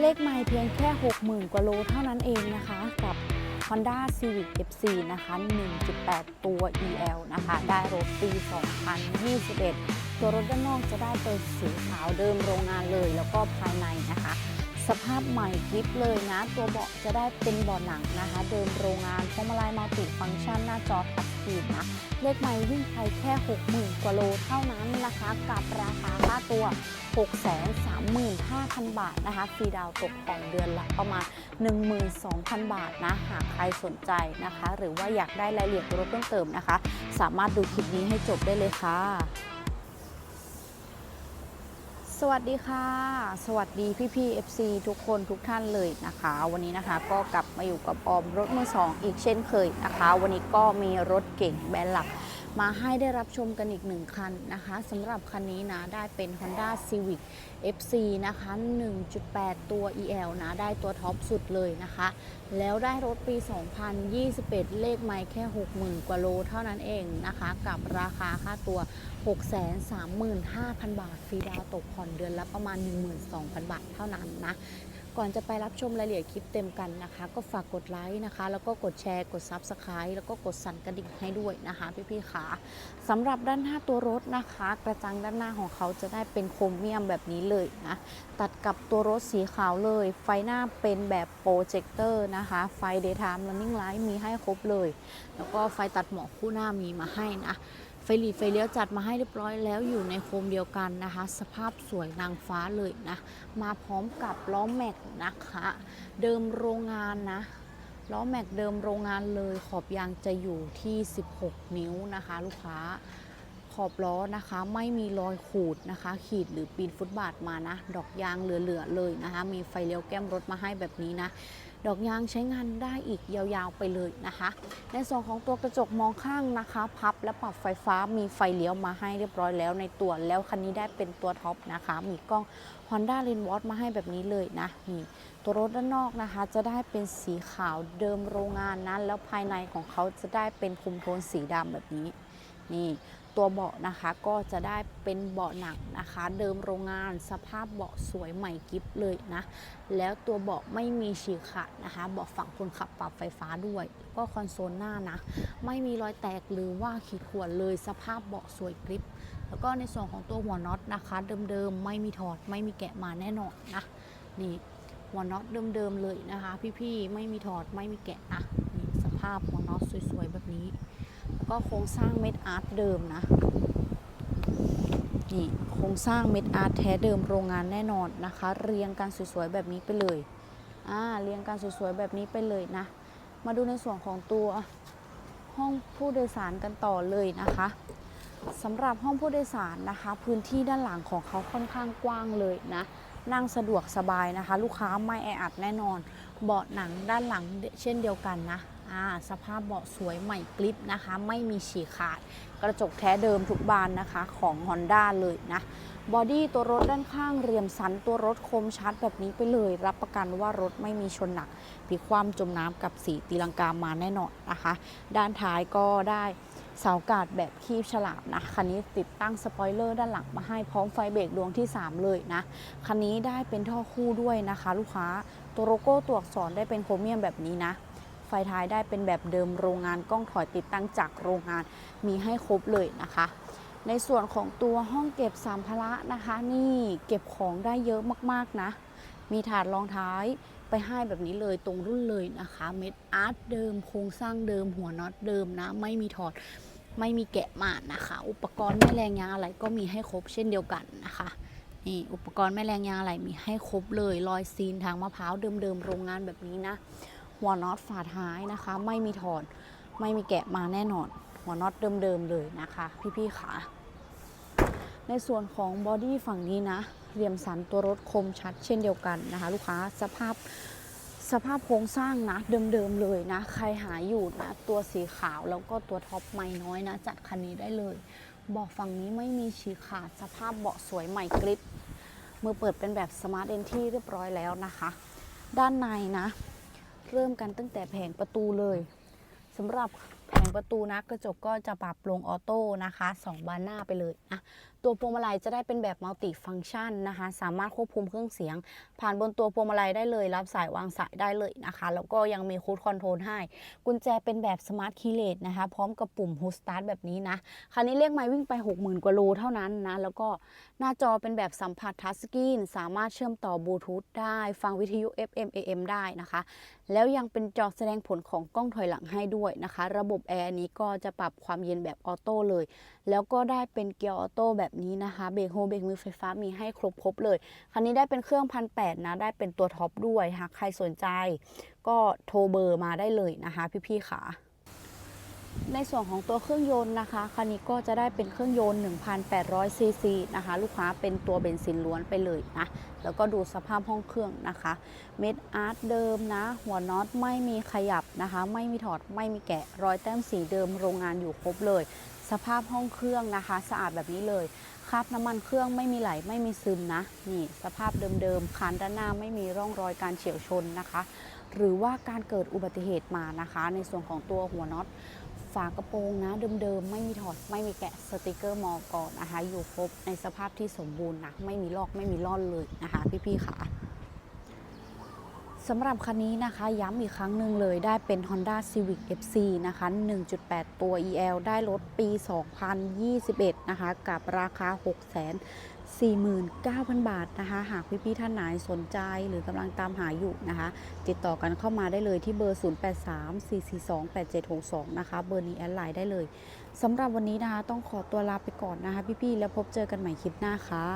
เลขไมล์เพียงแค่ 60,000 กว่าโลเท่านั้นเองนะคะ กับ Honda Civic FC นะคะ 1.8 ตัว EL นะคะ ได้รถปี 2021 ตัวรถด้านนอกจะได้เป็นสีขาวเดิมโรงงานเลย แล้วก็ภายในนะคะ สภาพใหม่กริปเลยนะ ตัวเบาะจะได้เป็นเบาะหนังนะคะ เดิมโรงงานพวงมาลัยมัลติฟังก์ชันหน้าจอทัชสกรีนนะ เลขไมล์วิ่งไปแค่ 60,000 กว่าโลเท่านั้นนะคะ กับราคาค่าตัว 635,000 บาทนะคะฟรีดาวตกของเดือนละประมาณ 12,000 บาทนะ หากใครสนใจนะคะ หรือว่าอยากได้รายละเอียดรถเพิ่มเติมนะคะ สามารถดูคลิปนี้ให้จบได้เลยค่ะสวัสดีค่ะ สวัสดีพี่พี่ FC ทุกคนทุกท่านเลยนะคะ วันนี้นะคะก็กลับมาอยู่กับออมรถมือสองอีกเช่นเคยนะคะ วันนี้ก็มีรถเก่งแบรนด์หลัก มาให้ได้รับชมกันอีกหนึ่งคันนะคะสำหรับคันนี้นะได้เป็น Honda Civic FC นะคะ 1.8 ตัว EL นะ ได้ตัวท็อปสุดเลยนะคะ แล้วได้รถปี 2021 เลขไม่แค่ 60,000 กว่าโลเท่านั้นเองนะคะ กับราคาค่าตัว 635,000 บาท ฟรีดาวตกผ่อนเดือนละประมาณ 12,000 บาทเท่านั้นนะ ก่อนจะไปรับชมรายละเอียดคลิปเต็มกันนะคะ ก็ฝากกดไลค์นะคะ แล้วก็กดแชร์กด Subscribe แล้วก็กดสั่นกระดิ่งให้ด้วยนะคะพี่ๆขาสำหรับด้านหน้าตัวรถนะคะ กระจังด้านหน้าของเขาจะได้เป็นโครเมียมแบบนี้เลยนะตัดกับตัวรถสีขาวเลย ไฟหน้าเป็นแบบโปรเจคเตอร์นะคะ ไฟ Daytime Running Light มีให้ครบเลย แล้วก็ไฟตัดหมอกคู่หน้ามีมาให้นะ ไฟหลีไฟเลี้ยวจัดมาให้เรียบร้อยแล้วอยู่ในโคมเดียวกันนะคะ สภาพสวยนางฟ้าเลยนะ มาพร้อมกับล้อแม็กนะคะ เดิมโรงงานนะล้อแม็กเดิมโรงงานเลยขอบยางจะอยู่ที่ 16 นิ้วนะคะ ลูกค้าขอบล้อนะคะไม่มีรอยขูดนะคะ ขีดหรือปีนฟุตบาทมานะ ดอกยางเหลือๆเลยนะคะ มีไฟเลี้ยวแก้มรถมาให้แบบนี้นะ ดอกยางใช้งานได้อีกยาวๆไปเลยนะคะ ในส่วนของตัวกระจกมองข้างนะคะ พับและปรับไฟฟ้ามีไฟเลี้ยวมาให้เรียบร้อยแล้วในตัวแล้วคันนี้ได้เป็นตัวท็อปนะคะ มีกล้อง Honda l i n w a t มาให้แบบนี้เลยนะนี่ตัวรถด้านนอกนะคะ จะได้เป็นสีขาวเดิมโรงงานนะแล้วภายในของเขาจะได้เป็นคุมโทนสีดำแบบนี้นี่ ตัวเบาะนะคะก็จะได้เป็นเบาะหนังนะคะ เดิมโรงงานสภาพเบาะสวยใหม่กิฟเลยนะ แล้วตัวเบาะไม่มีฉีกขาดนะคะ เบาะฝั่งคนขับปรับไฟฟ้าด้วย ก็คอนโซลหน้านะ ไม่มีรอยแตกหรือว่าขีดข่วนเลยสภาพเบาะสวยกริบแล้วก็ในส่วนของตัวหัวน็อตนะคะ เดิมๆไม่มีถอดไม่มีแกะมาแน่นอนนะนี่หัวน็อตเดิมๆเลยนะคะ พี่ๆไม่มีถอดไม่มีแกะนะนี่สภาพหัวน็อตสวยๆแบบนี้ ก็โครงสร้างเม็ดอาร์ตเดิมนะ นี่โครงสร้างเม็ดอาร์ตแท้เดิมโรงงานแน่นอนนะคะ เรียงกันสวยๆแบบนี้ไปเลย อ่าเรียงกันสวยๆแบบนี้ไปเลยนะ มาดูในส่วนของตัวห้องผู้โดยสารกันต่อเลยนะคะสำหรับห้องผู้โดยสารนะคะ พื้นที่ด้านหลังของเขาค่อนข้างกว้างเลยนะ นั่งสะดวกสบายนะคะ ลูกค้าไม่แออัดแน่นอน เบาะหนังด้านหลังเช่นเดียวกันนะ สภาพเบาะสวยใหม่กริบนะคะ ไม่มีฉีกขาด กระจกแท้เดิมทุกบานนะคะของ Honda เลยนะบอดี้ตัวรถด้านข้างเรียมสันตัวรถคมชัดแบบนี้ไปเลย รับประกันว่ารถไม่มีชนหนักพลิกคว่ำจมน้ำกับสีตีลังกามาแน่นอนนะคะ ด้านท้ายก็ได้เสากาดแบบคีบฉลามนะคันนี้ติดตั้งสปอยเลอร์ด้านหลังมาให้พร้อมไฟเบรกดวงที่ 3 เลยนะคันนี้ได้เป็นท่อคู่ด้วยนะคะ ลูกค้าตัวโลโก้ตัวอักษรได้เป็นโครเมียมแบบนี้นะ ไฟท้ายได้เป็นแบบเดิมโรงงานกล้องถอยติดตั้งจากโรงงานมีให้ครบเลยนะคะ ในส่วนของตัวห้องเก็บสัมภาระนะคะ นี่เก็บของได้เยอะมากๆนะ มีถาดรองท้ายไปให้แบบนี้เลยตรงรุ่นเลยนะคะ เม็ดอาร์ตเดิมโครงสร้างเดิมหัวน็อตเดิมนะ ไม่มีถอดไม่มีแกะมานะคะ อุปกรณ์แม่แรงยางอะไรก็มีให้ครบเช่นเดียวกันนะคะนี่อุปกรณ์แม่แรงยางอะไรมีให้ครบเลยรอยซีนทางมะพร้าวเดิมๆโรงงานแบบนี้นะ หัวน็อตฝาท้ายนะคะ ไม่มีถอดไม่มีแกะมาแน่นอน หัวน็อตเดิมๆเลยนะคะ พี่ๆขาในส่วนของบอดี้ฝั่งนี้นะเหลี่ยมสันตัวรถคมชัดเช่นเดียวกันนะคะ ลูกค้าสภาพสภาพโครงสร้างนะเดิมๆเลยนะ ใครหาอยู่นะตัวสีขาวแล้วก็ตัวท็อปไม่น้อยนะ จัดคันนี้ได้เลยเบาะฝั่งนี้ไม่มีฉีกขาดสภาพเบาะสวยใหม่กริบมือเปิดเป็นแบบสมาร์ทเอนที่เรียบร้อยแล้วนะคะ ด้านในนะ เริ่มกันตั้งแต่แผงประตูเลยสำหรับแผงประตูนะกระจกก็จะปรับลงออโต้นะคะสองบานหน้าไปเลยนะ ตัวพวงมาลัยจะได้เป็นแบบมัลติฟัง c t ชันนะคะ สามารถควบคุมเครื่องเสียง ผ่านบนตัวพวงมาลัยได้เลย รับสายวางสายได้เลยนะคะ แล้วก็ยังมีคูดคอนโทรลให้ กุญแจเป็นแบบสมาร์ทคีย์เลสนะคะ พร้อมกับปุ่ม Hold Start แบบนี้นะ คันนี้เรียกไมล์วิ่งไป 60,000 กว่าโลเท่านั้นนะ แล้วก็หน้าจอเป็นแบบสัมผัสทัชสกรีนสามารถเชื่อมต่อบลูทูธได้ ฟังวิทยุ FM AM ได้นะคะ แล้วยังเป็นจอแสดงผลของกล้องถอยหลังให้ด้วยนะคะ ระบบแอร์นี้ก็จะปรับความเย็นแบบออโต้เลย แล้วก็ได้เป็นเกียร์ออโต้แบบนี้นะคะ เบรกโฮเบรกมือไฟฟ้ามีให้ครบครบเลย คันนี้ได้เป็นเครื่องพันแนะ ได้เป็นตัวท็อปด้วย หากใครสนใจ ก็โทรเบอร์มาได้เลยนะคะ พี่ๆค่ะในส่วนของตัวเครื่องยนต์นะคะคันนี้ก็จะได้เป็นเครื่องยนต์ 1,800 ซีซีนะคะ ลูกค้าเป็นตัวเบนซินล้วนไปเลยนะแล้วก็ดูสภาพห้องเครื่องนะคะ เม็ดอาร์ตเดิมนะ หัวน็อตไม่มีขยับนะคะ ไม่มีถอดไม่มีแกะรอยแต้มสีเดิมโรงงานอยู่ครบเลย สภาพห้องเครื่องนะคะ สะอาดแบบนี้เลยคราบน้ำมันเครื่องไม่มีไหลไม่มีซึมนะนี่สภาพเดิมๆคานด้านหน้าไม่มีร่องรอยการเฉียวชนนะคะ หรือว่าการเกิดอุบัติเหตุมานะคะ ในส่วนของตัวหัวน็อตฝากระโปรงนะเดิมๆไม่มีถอดไม่มีแกะสติกเกอร์มอก่อนนะคะ อยู่ครบในสภาพที่สมบูรณ์นะไม่มีลอกไม่มีล่อนเลยนะคะ พี่ๆค่ะ สำหรับคันนี้นะคะย้ำอีกครั้งหนึ่งเลยได้เป็น Honda Civic FC นะคะ 1.8 ตัว EL ได้รถปี 2021 นะคะ กับราคา649,000 บาทนะคะ หากพี่ๆท่านไหนสนใจหรือกำลังตามหาอยู่นะคะ ติดต่อกันเข้ามาได้เลยที่เบอร์ 0834428762 นะคะ เบอร์นี้แอดไลน์ได้เลยสำหรับวันนี้นะคะ ต้องขอตัวลาไปก่อนนะคะ พี่ๆแล้วพบเจอกันใหม่คลิปหน้าค่ะ